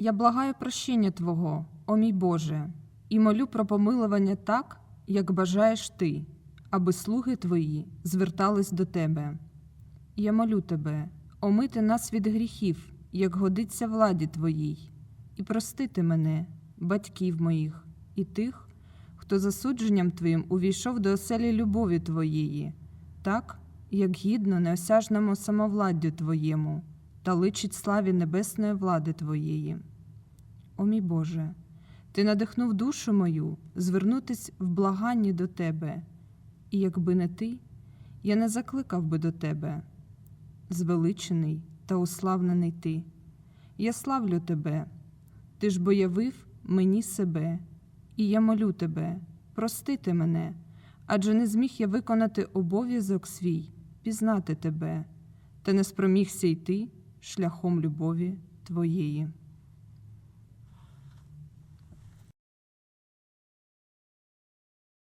Я благаю прощення Твого, о мій Боже, і молю про помилування так, як бажаєш Ти, аби слуги Твої звертались до Тебе. Я молю Тебе, омити нас від гріхів, як годиться владі Твоїй, і простити мене, батьків моїх, і тих, хто засудженням Твоїм увійшов до оселі любові Твоєї, так, як гідно неосяжному самовладдю Твоєму, та личить славі небесної влади Твоєї. О мій Боже, Ти надихнув душу мою звернутись в благанні до Тебе, і якби не Ти, я не закликав би до Тебе. Звеличений та уславлений Ти, я славлю Тебе, Ти ж бо явив мені себе, і я молю Тебе, простити мене, адже не зміг я виконати обов'язок свій, пізнати Тебе, та не спромігся йти шляхом любові Твоєї.